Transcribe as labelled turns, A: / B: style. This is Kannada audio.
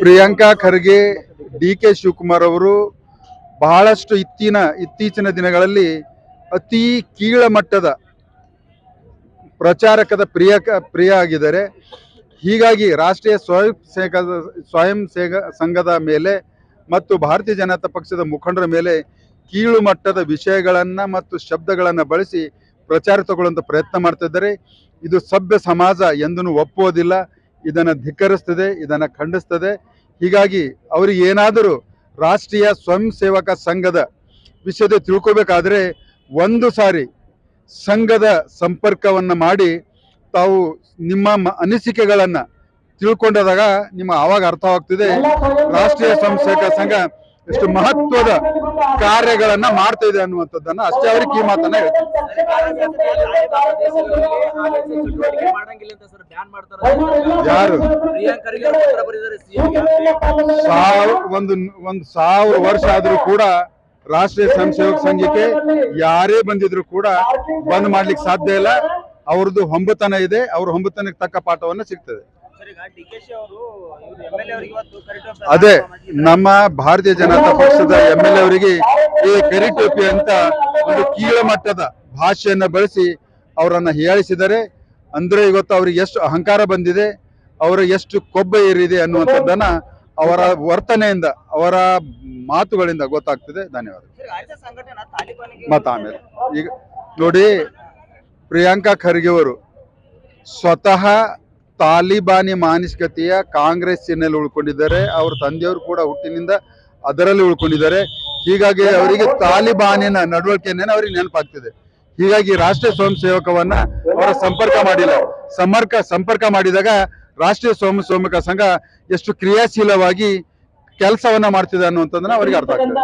A: ಪ್ರಿಯಾಂಕಾ ಖರ್ಗೆ ಡಿ ಕೆ ಶಿವಕುಮಾರ್ ಅವರು ಬಹಳಷ್ಟು ಇತ್ತಿನ, ಇತ್ತೀಚಿನ ದಿನಗಳಲ್ಲಿ ಅತಿ ಕೀಳ ಮಟ್ಟದ ಪ್ರಚಾರಕದ ಪ್ರಿಯ ಪ್ರಿಯ ಆಗಿದ್ದಾರೆ. ಹೀಗಾಗಿ ರಾಷ್ಟ್ರೀಯ ಸ್ವಯಂ ಸೇವಕ ಸ್ವಯಂ ಸೇವ ಸಂಘದ ಮೇಲೆ ಮತ್ತು ಭಾರತೀಯ ಜನತಾ ಪಕ್ಷದ ಮುಖಂಡರ ಮೇಲೆ ಕೀಳು ಮಟ್ಟದ ವಿಷಯಗಳನ್ನು ಮತ್ತು ಶಬ್ದಗಳನ್ನು ಬಳಸಿ ಪ್ರಚಾರ ತಗೊಳ್ಳುವಂಥ ಪ್ರಯತ್ನ ಮಾಡ್ತಿದ್ದಾರೆ. ಇದು ಸಭ್ಯ ಸಮಾಜ ಎಂದೂ ಒಪ್ಪುವುದಿಲ್ಲ. ಇದನ್ನು ಧಿಕ್ಕರಿಸ್ತದೆ, ಇದನ್ನು ಖಂಡಿಸ್ತದೆ. ಹೀಗಾಗಿ ಅವರಿಗೆ ಏನಾದರೂ ರಾಷ್ಟ್ರೀಯ ಸ್ವಯಂ ಸೇವಕ ಸಂಘದ ವಿಷಯದ ತಿಳ್ಕೋಬೇಕಾದ್ರೆ ಒಂದು ಸಾರಿ ಸಂಘದ ಸಂಪರ್ಕವನ್ನು ಮಾಡಿ ತಾವು ನಿಮ್ಮ ಅನಿಸಿಕೆಗಳನ್ನು ತಿಳ್ಕೊಂಡಾಗ ನಿಮ್ಮ ಆವಾಗ ಅರ್ಥವಾಗ್ತಿದೆ ರಾಷ್ಟ್ರೀಯ ಸ್ವಯಂ ಸೇವಕ ಸಂಘ ಎಷ್ಟು ಮಹತ್ವದ ಕಾರ್ಯಗಳನ್ನ ಮಾಡ್ತಾ ಇದೆ ಅನ್ನುವಂಥದ್ದನ್ನ ಅಷ್ಟೇ ಅವ್ರಿಗೆ ಈ ಮಾತನ್ನ
B: ಮಾಡ್ತಾರೆ
A: ಯಾರು? ಒಂದು ಒಂದು ಸಾವಿರ ವರ್ಷ ಆದ್ರೂ ಕೂಡ ರಾಷ್ಟ್ರೀಯ ಸ್ವಯಂ ಸೇವಕ ಸಂಘಕ್ಕೆ ಯಾರೇ ಬಂದಿದ್ರು ಕೂಡ ಬಂದ್ ಮಾಡ್ಲಿಕ್ಕೆ ಸಾಧ್ಯ ಇಲ್ಲ. ಅವ್ರದ್ದು ಹೊಂಬತನ ಇದೆ. ಅವ್ರ ಹೊಂಬತನಕ್ಕೆ ತಕ್ಕ ಪಾಠವನ್ನ ಸಿಗ್ತದೆ.
B: ಎಂ
A: ಅದೇ ನಮ್ಮ ಭಾರತೀಯ ಜನತಾ ಪಕ್ಷದ ಎಂ ಎಲ್ ಅವರಿಗೆ ಈ ಕರಿಟೋಪಿ ಅಂತ ಒಂದು ಕೀಳ ಮಟ್ಟದ ಭಾಷೆಯನ್ನ ಬಳಸಿ ಅವರನ್ನ ಹೇಳಿಸಿದರೆ ಅಂದ್ರೆ ಇವತ್ತು ಅವ್ರಿಗೆ ಎಷ್ಟು ಅಹಂಕಾರ ಬಂದಿದೆ ಅವರ ಎಷ್ಟು ಕೊಬ್ಬ ಏರಿದೆ ಅನ್ನುವಂಥದ್ದನ್ನ ಅವರ ವರ್ತನೆಯಿಂದ ಅವರ ಮಾತುಗಳಿಂದ ಗೊತ್ತಾಗ್ತದೆ. ಧನ್ಯವಾದ. ಮತ್ತ ಆಮೇಲೆ ಈಗ ನೋಡಿ ಪ್ರಿಯಾಂಕಾ ಖರ್ಗೆ ಅವರು ಸ್ವತಃ ತಾಲಿಬಾನಿ ಮಾನಸಿಕತೆಯ ಕಾಂಗ್ರೆಸ್ಸಿನಲ್ಲಿ ಉಳ್ಕೊಂಡಿದ್ದಾರೆ. ಅವ್ರ ತಂದೆಯವರು ಕೂಡ ಹುಟ್ಟಿನಿಂದ ಅದರಲ್ಲಿ ಉಳ್ಕೊಂಡಿದ್ದಾರೆ. ಹೀಗಾಗಿ ಅವರಿಗೆ ತಾಲಿಬಾನಿನ ನಡವಳಿಕೆಯನ್ನೇ ಅವರಿಗೆ ನೆನಪಾಗ್ತಿದೆ. ಹೀಗಾಗಿ ರಾಷ್ಟ್ರೀಯ ಸ್ವಯಂ ಸೇವಕವನ್ನ ಅವರ ಸಂಪರ್ಕ ಮಾಡಿಲ್ಲ. ಸಮರ್ಕ, ಸಂಪರ್ಕ ಮಾಡಿದಾಗ ರಾಷ್ಟ್ರೀಯ ಸ್ವಯಂ ಸೇವಕ ಸಂಘ ಎಷ್ಟು ಕ್ರಿಯಾಶೀಲವಾಗಿ ಕೆಲಸವನ್ನ ಮಾಡ್ತಿದೆ ಅನ್ನುವಂಥದ್ದನ್ನ ಅವರಿಗೆ ಅರ್ಥ ಆಗ್ತದೆ.